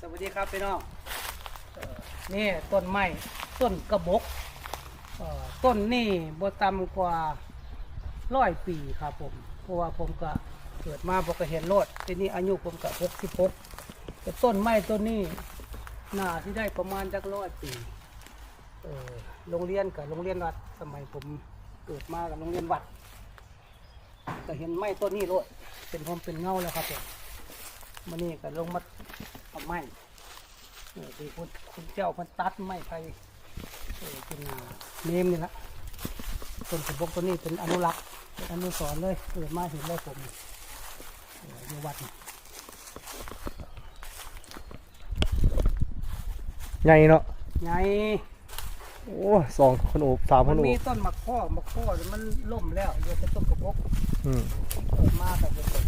สวัสดีครับพี่น้องนี่ต้นไม้ต้นกระบกต้นนี่บต่ำกว่าร้อยปีครับผมเพราะว่าผมก็เกิดมาบ่ก็เห็นโลดทีนี้อายุผมก็หกสิบหกแต่ต้นไม้ต้นนี้น่าที่ได้ประมาณจักร้อยปีโรงเรียนกับโรงเรียนวัดสมัยผมเกิดมากับโรงเรียนวัดก็เห็นไม้ต้นนี้โลดเป็นผมเป็นเงาแล้วครับผมมันนี่ก็ลงมา เอาไม้นี่ที่คุณคุณเจ้ามันตัดไม้ไปเออเป็นอ่าเนมนี่ละต้นกระบอกตัวนี้เป็นอนุรักษ์เป็นอนุสรณ์เลยเกิดมาเห็นเลยผมเอออยู่วัดนี่ใหญ่เนาะไงโอ้สองคนโอบสามคมันนโอมีบต้นมะข้อมะข้อมันล่มแล้วเหลือแต่ต้นกระบอกอืมเกิดมาแต่เป็นต้นกระบ